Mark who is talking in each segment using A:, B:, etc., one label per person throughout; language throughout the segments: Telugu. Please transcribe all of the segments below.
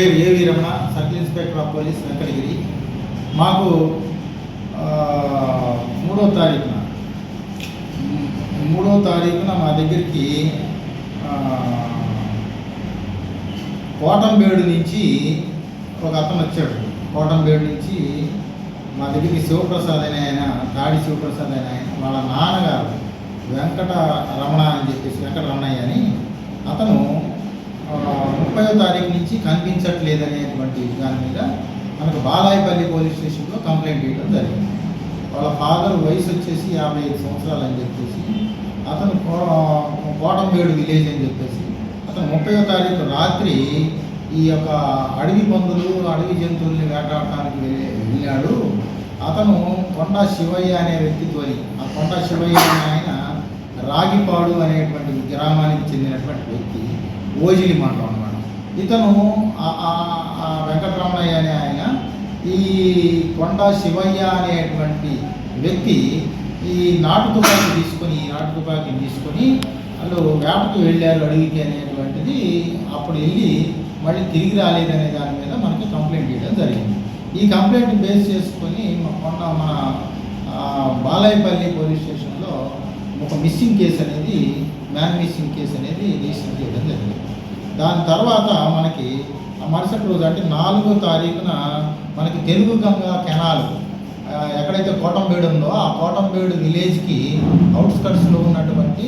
A: పేరు A V Ramana circle inspector of police Venkatagiri. మాకు మూడో తారీఖున మూడో తారీఖున మా దగ్గరికి కోటంబేడు నుంచి ఒక అతను వచ్చాడు. కోటంబేడు నుంచి మా దగ్గరికి శివప్రసాద్ అనే ఆయన తాడి శివప్రసాద్ అనే ఆయన వాళ్ళ నాన్నగారు వెంకట రమణ అని చెప్పేసి వెంకట రమణయ్య అని అతను ముప్పయో తారీఖు నుంచి కనిపించట్లేదు అనేటువంటి దాని మీద మనకు బాలాయపల్లి పోలీస్ స్టేషన్లో కంప్లైంట్ చేయడం జరిగింది. వాళ్ళ ఫాదర్ వయసు వచ్చేసి యాభై ఐదు సంవత్సరాలు అని చెప్పేసి అతను కో- కోటంబేడు విలేజ్ అని చెప్పేసి అతను ముప్పయో తారీఖు రాత్రి ఈ యొక్క అడవి పందులు అడవి జంతువుల్ని వేటాడటానికి వెళ్ళాడు. అతను కొండా శివయ్య అనే వ్యక్తితోని ఆ కొండా శివయ్య అనే ఆయన రాగిపాడు అనేటువంటి గ్రామానికి చెందినటువంటి వ్యక్తి ఓజిలి మండలం అన్నమాట. ఇతను ఆ- వెంకటరమణయ్య అనే ఆయన ఈ కొండ శివయ్య అనేటువంటి వ్యక్తి ఈ నాటు తుపాకీ తీసుకొని ఈ నాటు తుపాకీని తీసుకొని వాళ్ళు వేటకు వెళ్ళారు అడవికి అనేటువంటిది అప్పుడు వెళ్ళి మళ్ళీ తిరిగి రాలేదనే దాని మీద మనకి కంప్లైంట్ చేయడం జరిగింది. ఈ కంప్లైంట్ బేస్ చేసుకొని మ- మొన్న మన ఆ, బాలాయపల్లి పోలీస్ స్టేషన్లో ఒక మిస్సింగ్ కేసు అనేది మ్యాన్ మిస్సింగ్ కేసు అనేది రిజిస్టర్ చేయడం జరిగింది. దాని తర్వాత మనకి ఆ మరుసటి రోజు అంటే నాలుగో తారీఖున మనకి తెలుగు గంగా కెనాల్. ఎక్కడైతే కోటంబేడు ఉందో ఆ కోటంబేడు విలేజ్కి అవుట్స్కట్స్లో ఉన్నటువంటి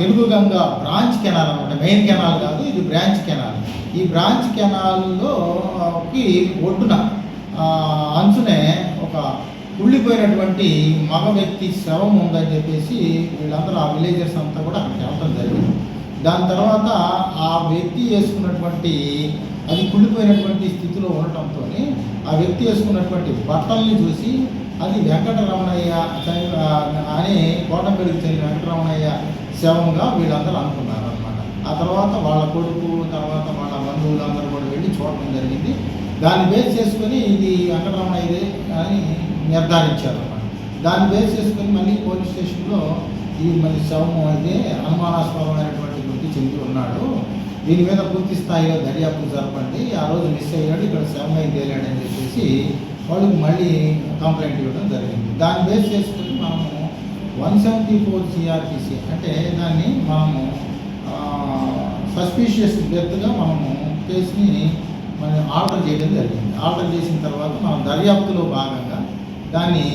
A: తెలుగు గంగా బ్రాంచ్ కెనాల్ అనమాట. మెయిన్ కెనాల్ కాదు ఇది బ్రాంచ్ కెనాల్. ఈ బ్రాంచ్ కెనాల్లోకి ఒడ్డున అంచునే ఒక కుళ్ళిపోయినటువంటి మగ వ్యక్తి శవం ఉందని చెప్పేసి వీళ్ళందరూ ఆ విలేజర్స్ అంతా కూడా అక్కడ దాని తర్వాత ఆ వ్యక్తి వేసుకున్నటువంటి అది కుళ్ళిపోయినటువంటి స్థితిలో ఉండటంతో ఆ వ్యక్తి వేసుకున్నటువంటి బట్టల్ని చూసి అది వెంకటరమణయ్య చని- ఆ, అని చెందిన వెంకటరమణయ్య శవంగా వీళ్ళందరూ అనుకున్నారు అనమాట ఆ తర్వాత వాళ్ళ కొడుకు తర్వాత వాళ్ళ బంధువులు అందరూ కూడా వెళ్ళి చూడటం జరిగింది. దాన్ని బేస్ చేసుకొని ఇది వెంకటరమణయ్యదే అని నిర్ధారించారు అన్నమాట దాన్ని బేస్ చేసుకొని మళ్ళీ పోలీస్ స్టేషన్లో ఈ మళ్ళీ శవం అయితే అనుమానాస్పదమైనటువంటి వృత్తి చెంది ఉన్నాడు. దీని మీద పూర్తి స్థాయిలో దర్యాప్తు జరపండి. ఆ రోజు మిస్ అయ్యాడు. ఇక్కడ శవం అయి తేలాడని చెప్పేసి వాళ్ళకి మళ్ళీ కంప్లైంట్ ఇవ్వడం జరిగింది. దాన్ని బేస్ చేసుకుని మనము వన్ సెవెంటీ ఫోర్ సిఆర్పిసి అంటే దాన్ని మనము సస్పీషియస్ డెత్గా మనము కేసుని మనం ఆర్డర్ చేయడం జరిగింది. ఆర్డర్ చేసిన తర్వాత మనం దర్యాప్తులో భాగంగా దాన్ని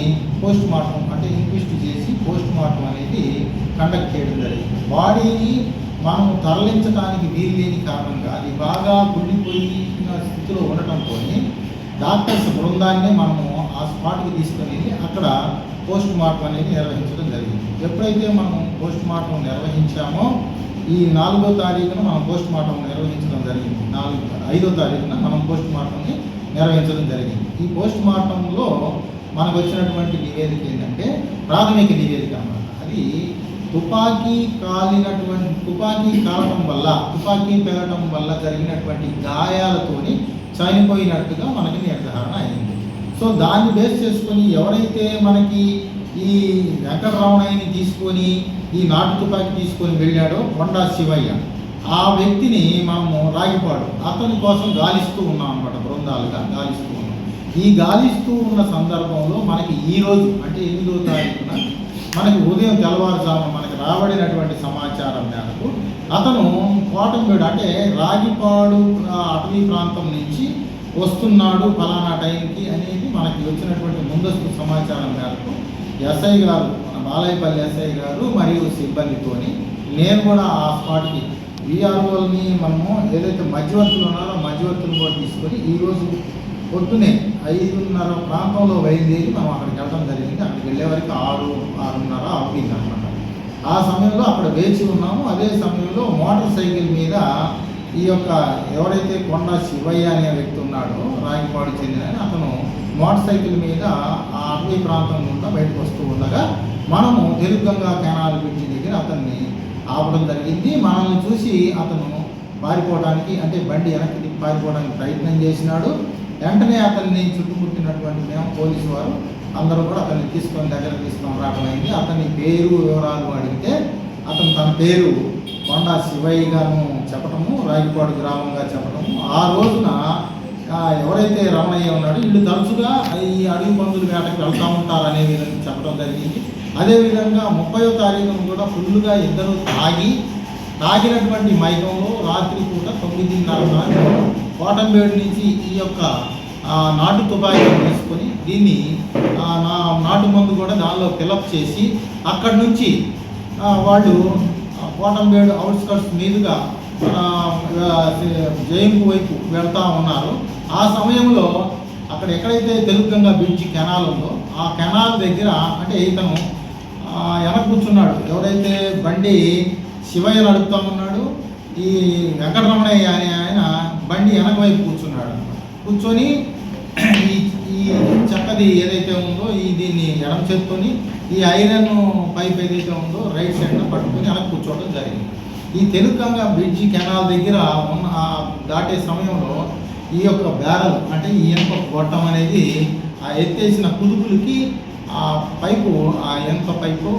A: పోస్ట్ మార్టం అంటే ఇన్క్విస్ట్ చేసి పోస్ట్ మార్టం అనేది కండక్ట్ చేయడం జరిగింది. బాడీని మనం తరలించడానికి వీలు లేని కారణంగా అది బాగా గుండిపోయిన స్థితిలో ఉండటంతో డాక్టర్స్ బృందాన్ని మనము ఆ స్పాట్కి తీసుకొని అక్కడ పోస్ట్ మార్టం అనేది నిర్వహించడం జరిగింది. ఎప్పుడైతే మనం పోస్ట్ మార్టం నిర్వహించామో ఈ నాలుగో తారీఖున మనం పోస్ట్ మార్టం నిర్వహించడం జరిగింది. నాలుగు ఐదో తారీఖున మనం పోస్ట్ మార్టంని నిర్వహించడం జరిగింది. ఈ పోస్ట్ మార్టంలో మనకు వచ్చినటువంటి నివేదిక ఏంటంటే ప్రాథమిక నివేదిక అన్నమాట. అది తుపాకీ కాలినటువంటి తుపాకీ కాలటం వల్ల తుపాకీ పేలటం వల్ల జరిగినటువంటి గాయాలతోని చనిపోయినట్టుగా మనకి నిర్ధారణ అయింది. సో దాన్ని బేస్ చేసుకొని ఎవరైతే మనకి ఈ వెంకటరమణయ్యని తీసుకొని ఈ నాటు తుపాకీ తీసుకొని వెళ్ళాడో కొండా శివయ్య ఆ వ్యక్తిని మనము రాగిపాడు. అతని కోసం గాలిస్తూ ఉన్నాం అనమాట బృందాలుగా గాలిస్తూ ఉన్నాం. ఈ గాలిస్తూ ఉన్న సందర్భంలో మనకి ఈరోజు అంటే ఎనిమిదో తారీఖున మనకి ఉదయం తెల్లవారుజామున మనకి రాబడినటువంటి సమాచారం మేరకు అతను కోటంబేడు అంటే రాగిపాడు అటవీ ప్రాంతం నుంచి వస్తున్నాడు ఫలానా టైంకి అనేది మనకి వచ్చినటువంటి ముందస్తు సమాచారం మేరకు ఎస్ఐ గారు మన బాలయపల్లి ఎస్ఐ గారు మరియు సిబ్బందితోని నేను కూడా ఆ స్పాట్కి విఆర్ఓల్ని మనము ఏదైతే మధ్యవర్తులు ఉన్నారో మధ్యవర్తులు కూడా తీసుకొని ఈరోజు పొద్దునే ఐదున్నర ప్రాంతంలో బయలుదేరి మనం అక్కడికి వెళ్ళడం జరిగింది. అక్కడికి వెళ్ళే వరకు ఆరు ఆరున్నర అవుతుంది అనమాట ఆ సమయంలో అక్కడ వేచి ఉన్నాము. అదే సమయంలో మోటార్ సైకిల్ మీద ఈ యొక్క ఎవరైతే కొండ శివయ్య అనే వ్యక్తి ఉన్నాడో రాగిపాడు చెందిన అతను మోటార్ సైకిల్ మీద ఆ అటవీ ప్రాంతం గుండా బయటకు వస్తూ ఉండగా మనము తెలుగంగా కెనాల్ బ్రిడ్జి దగ్గర అతన్ని ఆపడం జరిగింది. మనల్ని చూసి అతను పారిపోవడానికి అంటే బండి వెనక్కి పారిపోవడానికి ప్రయత్నం చేసినాడు. వెంటనే అతన్ని చుట్టుముట్టినటువంటి మేము పోలీసు వారు అందరూ కూడా అతన్ని తీసుకొని దగ్గర తీసుకొని రావడమైంది అతని పేరు వివరాలు అడిగితే అతను తన పేరు కొండా శివయ్య చెప్పటము రాగిపాడు గ్రామంగా చెప్పటము. ఆ రోజున ఎవరైతే రమణయ్య ఉన్నాడో వీళ్ళు తరచుగా ఈ అడవి పందులు వేటకి వెళ్తూ ఉంటారు అనే విధంగా చెప్పడం జరిగింది. అదేవిధంగా ముప్పయో తారీఖున కూడా ఫుల్గా ఇద్దరు తాగి తాగినటువంటి మైకంలో రాత్రి పూట తొమ్మిదిన్నర కోటంబేడు నుంచి ఈ యొక్క నాటు తుపాకీ తీసుకొని దీన్ని నా నాటు మందు కూడా దానిలో ఫిలప్ చేసి అక్కడి నుంచి వాళ్ళు కోటంబేడు అవుట్స్కట్స్ మీదుగా జయంపు వైపు వెళ్తా ఉన్నారు. ఆ సమయంలో అక్కడ ఎక్కడైతే తెలుగుగంగా బ్రిడ్జి కెనాల్ ఉందో ఆ కెనాల్ దగ్గర అంటే ఇతను వెనక కూర్చున్నాడు. ఎవరైతే బండి శివయ్య నడుపుతా ఉన్నాడు ఈ వెంకటరమణయ్య అనే ఆయన బండి వెనక వైపు కూర్చున్నాడు. కూర్చొని ఈ ఈ చెక్కది ఏదైతే ఉందో ఈ దీన్ని ఎడమ చేత్తోని ఈ ఐరన్ పైప్ ఏదైతే ఉందో రైట్ సైడ్లో పట్టుకొని వెనక కూర్చోవడం జరిగింది. ఈ తెలుగంగా బ్రిడ్జి కెనాల్ దగ్గర ఉన్న దాటే సమయంలో ఈ యొక్క బ్యారల్ అంటే ఈ ఇనుప గొట్టం అనేది ఆ ఎత్తేసిన కుదుపులకి ఆ పైపు ఆ ఎంత పైపు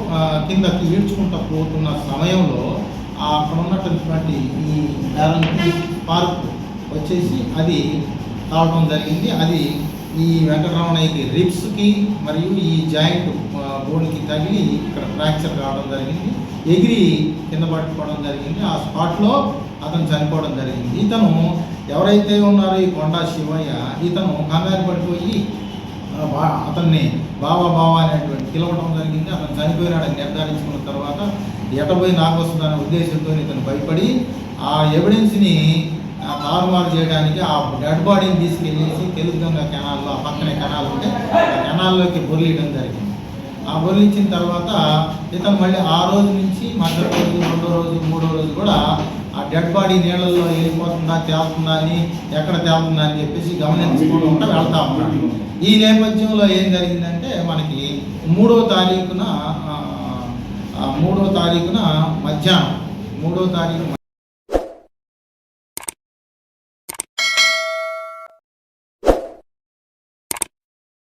A: కిందకి ఈడ్చుకుంటూ పోతున్న సమయంలో అక్కడ ఉన్నటువంటి ఈ బ్యారల్ పార్క్ వచ్చేసి అది కావడం జరిగింది. అది ఈ వెంకటరమణయ్యకి రిబ్స్కి మరియు ఈ జాయింట్ బోన్కి తగిలి ఇక్కడ ఫ్రాక్చర్ కావడం జరిగింది. ఎగిరి కింద పట్టుకోవడం జరిగింది. ఆ స్పాట్లో అతను చనిపోవడం జరిగింది. ఇతను ఎవరైతే ఉన్నారో ఈ కొండా శివయ్య ఇతను కంగారు పడిపోయి బా- అతన్ని బావా బావా అనేటువంటి పిలవడం జరిగింది. అతను చనిపోయినాడని నిర్ధారించుకున్న తర్వాత ఎటపోయి నాకు వస్తుందనే ఉద్దేశంతో ఇతను భయపడి ఆ ఎవిడెన్స్ని తారుమారు చేయడానికి ఆ డెడ్ బాడీని తీసుకెళ్ళేసి తెలుగుగంగా కెనాల్లో ఆ పక్కనే కెనాల్ ఉంటే ఆ కెనాల్లోకి బొర్లియడం జరిగింది. ఆ బొర్లించిన తర్వాత ఇతను మళ్ళీ ఆ రోజు నుంచి మధ్య రోజు రెండో రోజు మూడో రోజు కూడా ఆ డెడ్ బాడీ నీళ్ళల్లో వెళ్ళిపోతుందా తేలుతుందా అని ఎక్కడ తేలుతుందా అని చెప్పేసి గమనించుకుంటూ వెళ్తా ఉన్నాడు. ఈ నేపథ్యంలో ఏం జరిగిందంటే మనకి మూడో తారీఖున ఆ, మూడో తారీఖున మధ్యాహ్నం మూడో తారీఖు